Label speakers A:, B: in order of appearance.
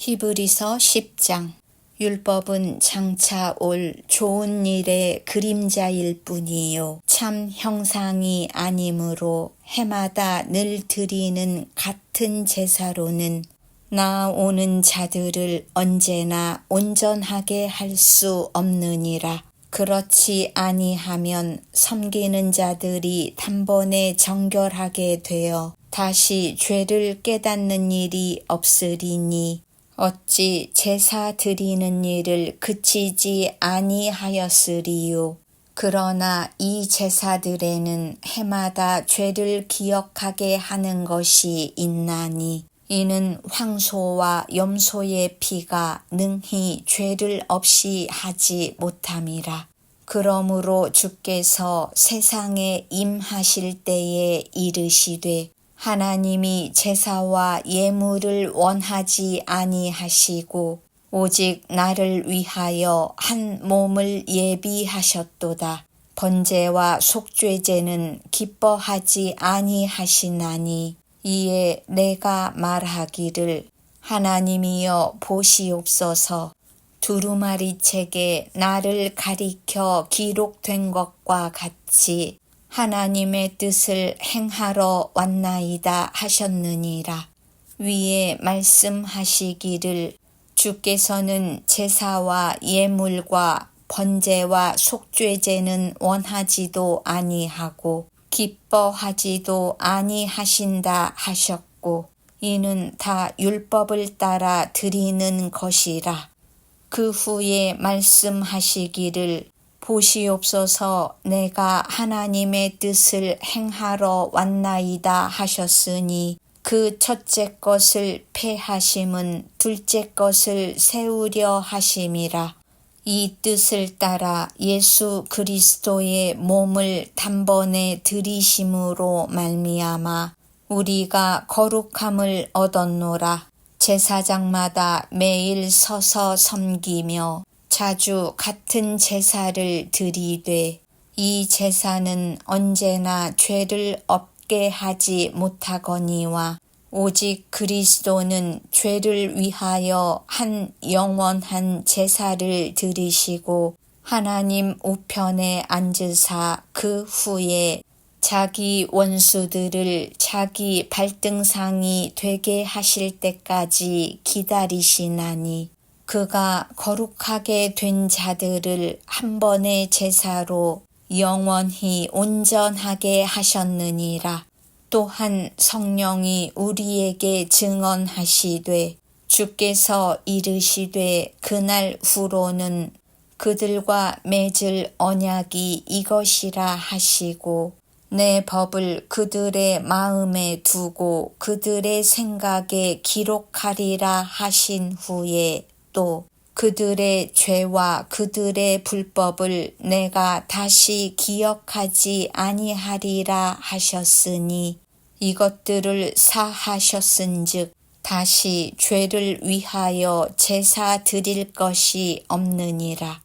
A: 히브리서 10장 율법은 장차 올 좋은 일의 그림자일 뿐이요. 참 형상이 아니므로 해마다 늘 드리는 같은 제사로는 나오는 자들을 언제나 온전하게 할 수 없느니라. 그렇지 아니하면 섬기는 자들이 단번에 정결하게 되어 다시 죄를 깨닫는 일이 없으리니 어찌 제사 드리는 일을 그치지 아니하였으리요. 그러나 이 제사들에는 해마다 죄를 기억하게 하는 것이 있나니 이는 황소와 염소의 피가 능히 죄를 없이 하지 못함이라. 그러므로 주께서 세상에 임하실 때에 이르시되 하나님이 제사와 예물을 원하지 아니하시고 오직 나를 위하여 한 몸을 예비하셨도다. 번제와 속죄제는 기뻐하지 아니하시나니 이에 내가 말하기를 하나님이여 보시옵소서 두루마리 책에 나를 가리켜 기록된 것과 같이 하나님의 뜻을 행하러 왔나이다 하셨느니라. 위에 말씀하시기를 주께서는 제사와 예물과 번제와 속죄제는 원하지도 아니하고 기뻐하지도 아니하신다 하셨고 이는 다 율법을 따라 드리는 것이라. 그 후에 말씀하시기를 보시옵소서 내가 하나님의 뜻을 행하러 왔나이다 하셨으니 그 첫째 것을 패하심은 둘째 것을 세우려 하심이라. 이 뜻을 따라 예수 그리스도의 몸을 단번에 들이심으로 말미암아 우리가 거룩함을 얻었노라. 제사장마다 매일 서서 섬기며 자주 같은 제사를 드리되 이 제사는 언제나 죄를 없게 하지 못하거니와 오직 그리스도는 죄를 위하여 한 영원한 제사를 드리시고 하나님 우편에 앉으사 그 후에 자기 원수들을 자기 발등상이 되게 하실 때까지 기다리시나니 그가 거룩하게 된 자들을 한 번의 제사로 영원히 온전하게 하셨느니라. 또한 성령이 우리에게 증언하시되 주께서 이르시되 그날 후로는 그들과 맺을 언약이 이것이라 하시고 내 법을 그들의 마음에 두고 그들의 생각에 기록하리라 하신 후에 또 그들의 죄와 그들의 불법을 내가 다시 기억하지 아니하리라 하셨으니 이것들을 사하셨은즉 다시 죄를 위하여 제사 드릴 것이 없느니라.